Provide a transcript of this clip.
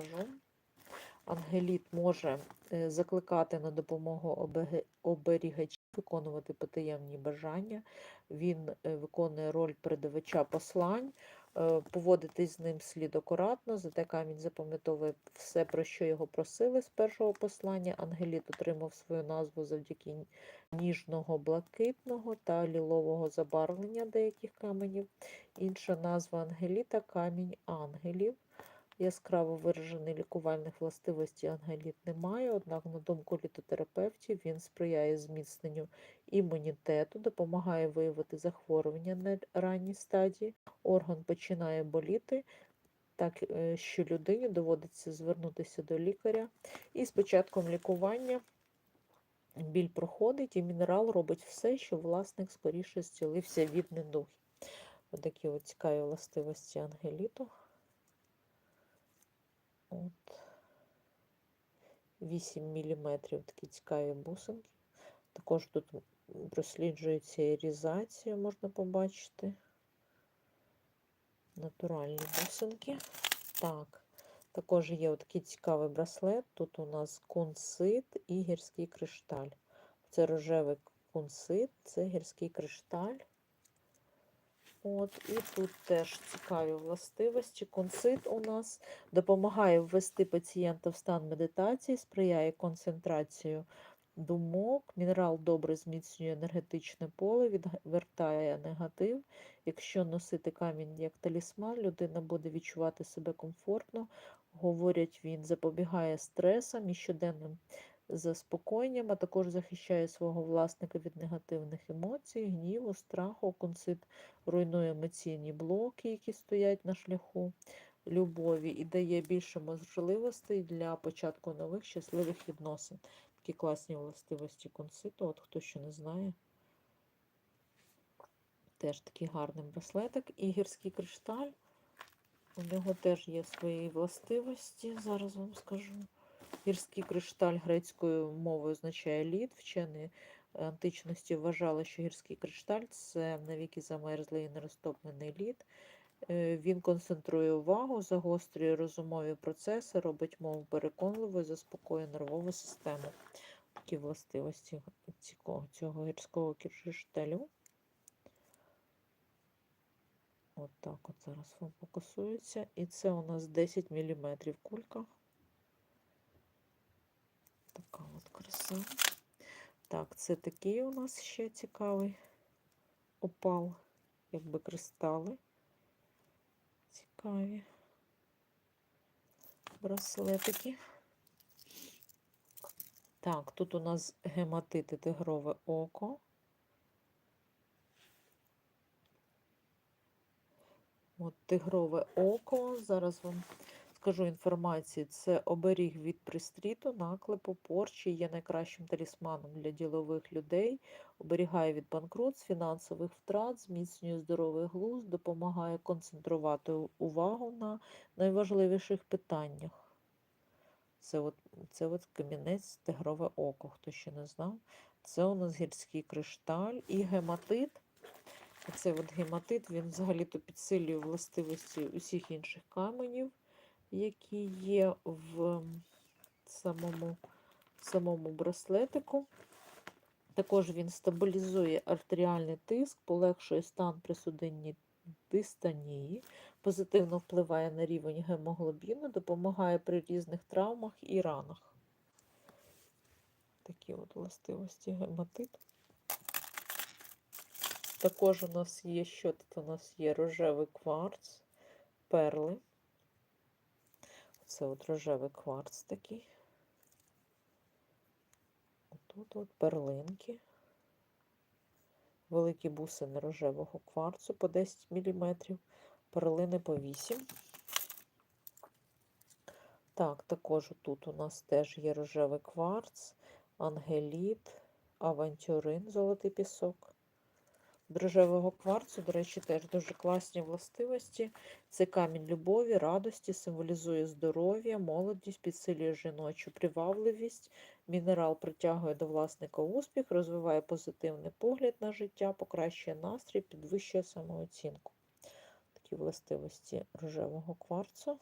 скажу. Ангеліт може е, закликати на допомогу оберігачів, виконувати потаємні бажання. Він е, виконує роль передавача послань, е, поводитись з ним слід акуратно, зате камінь запам'ятовує все, про що його просили з першого послання. Ангеліт отримав свою назву завдяки ніжного блакитного та лілового забарвлення деяких каменів. Інша назва ангеліта камінь ангелів. Яскраво виражений лікувальних властивостей ангеліт не має, однак, на думку літотерапевтів, він сприяє зміцненню імунітету, допомагає виявити захворювання на ранній стадії, орган починає боліти, так е, що людині доводиться звернутися до лікаря. І з початком лікування біль проходить, і мінерал робить все, щоб власник скоріше зцілився від недуги. Отакі от цікаві властивості ангеліту. От. 8 мм такі цікаві бусинки. Також тут просліджується ірізація, можна побачити. Натуральні бусинки. Так, також є такий цікавий браслет. Тут у нас кунсит і гірський кришталь. Це рожевий кунсит, це гірський кришталь. От, і тут теж цікаві властивості. Консит у нас допомагає ввести пацієнта в стан медитації, сприяє концентрацію думок. Мінерал добре зміцнює енергетичне поле, відвертає негатив. Якщо носити камінь як талісман, людина буде відчувати себе комфортно. Говорять, він запобігає стресам і щоденним заспокоєнням, а також захищає свого власника від негативних емоцій, гніву, страху. Консит руйнує емоційні блоки, які стоять на шляху любові, і дає більше можливостей для початку нових щасливих відносин. Такі класні властивості конситу. От хто ще не знає. Теж такий гарний браслетик. І гірський кришталь. У нього теж є свої властивості. Зараз вам скажу. Гірський кришталь грецькою мовою означає лід. Вчені античності вважали, що гірський кришталь це навіки замерзлий і нерозтоплений лід. Е, Він концентрує увагу, загострює розумові процеси, робить мову переконливою, заспокоює нервову систему. Такі властивості цього, цього гірського кришталю. От так от зараз вам фокусується. І це у нас 10 мм кулька. От. Так, це такий у нас ще цікавий опал, якби кристали. Цікаві браслетики. Так, тут у нас гематити тигрове око. От тигрове око. Зараз вам скажу інформацію. Це оберіг від пристріту, наклепу, порчі, є найкращим талісманом для ділових людей, оберігає від банкрутств, фінансових втрат, зміцнює здоровий глузд, допомагає концентрувати увагу на найважливіших питаннях. Це от, це от камінець тигрове око, хто ще не знав. Це у нас гірський кришталь і гематит. Оцей от гематит, він взагалі-то підсилює властивості усіх інших каменів, які є в самому, самому браслетику. Також він стабілізує артеріальний тиск, полегшує стан при судинній дистанії, позитивно впливає на рівень гемоглобіну, допомагає при різних травмах і ранах. Такі от властивості гематит. Також у нас є, що тут у нас є рожевий кварц, перли. Це от рожевий кварц такий. Тут от перлинки. Великі бусини рожевого кварцу по 10 мм, перлини по 8. Так, також тут у нас теж є рожевий кварц, ангеліт, авантюрин, золотий пісок. До рожевого кварцу, до речі, теж дуже класні властивості. Це камінь любові, радості, символізує здоров'я, молодість, підсилює жіночу привабливість. Мінерал притягує до власника успіх, розвиває позитивний погляд на життя, покращує настрій, підвищує самооцінку. Такі властивості рожевого кварцу.